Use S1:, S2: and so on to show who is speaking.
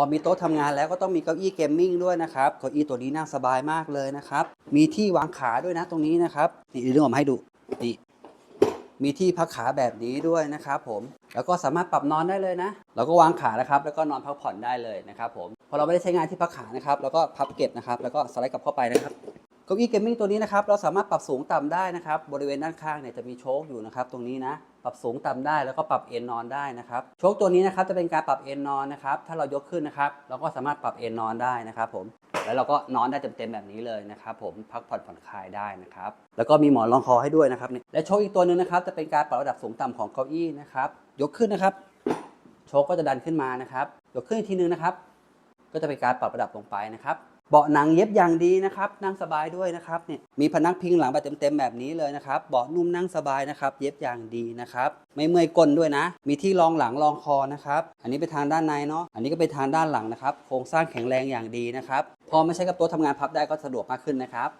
S1: อมีโต๊ะทำงานแล้วก็ต้องมีเก้าอี้เกมมิ่งด้วยนะครับเก้าอี้ตัวนี้นั่งสบายมากเลยนะครับ มีที่วางขาด้วยนะตรงนี้นะครับนี่เรื่องผมให้ดูนี่มีที่พักขาแบบนี้ด้วยนะครับผมแล้วก็สามารถปรับนอนได้เลยนะเราก็วางขานะครับ แล้วก็นอนพักผ่อนได้เลยนะครับผมพอเราไม่ได้ใช้งานที่พักขานะครับเราก็พับเก็บนะครับแล้วก็สไลด์กลับเข้าไปนะครับเก้าอี้เกมมิ่งตัวนี้นะครับเราสามารถปรับสูงต่ำได้นะครับบริเวณด้านข้างเนี่ยจะมีโช๊คอยู่นะครับตรงนี้นะ รับสูงต่ำได้แล้วก็ปรับเอ็นนอนได้นะครับโชคตัวนี้นะครับจะเป็นการปรับเอ็นนอนนะครับถ้าเรายกขึ้นนะครับเราก็สามารถปรับเอ็นนอนได้นะครับผมแล้วเราก็นอนได้เต็มๆแบบนี้เลยนะครับผมพักผ่อนผ่อนคลายได้นะครับแล้วก็มีหมอนรองคอให้ด้วยนะครับนี่และโชคอีกตัวหนึงนะครับจะเป็นการปรับระดับสูงต่ำของเก้าอี้นะครับยกขึ้นนะครับ โชคก็จะดันขึ้นมานะครับยกขึ้นอีกทีนึงนะครับ ก็จะเป็นการปรับระดับลงไปนะครับ เบาะหนังเย็บอย่างดีนะครับ นั่งสบายด้วยนะครับเนี่ยมีพนักพิงหลังแบบเต็มๆแบบนี้เลยนะครับ เบาะนุ่มนั่งสบายนะครับ เย็บอย่างดีนะครับ ไม่เมื่อยก้นด้วยนะ มีที่รองหลังรองคอนะครับ อันนี้ไปทางด้านในเนาะ อันนี้ก็ไปทางด้านหลังนะครับ โครงสร้างแข็งแรงอย่างดีนะครับ พอไม่ใช้กับโต๊ะทำงานพับได้ก็สะดวกมากขึ้นนะครับ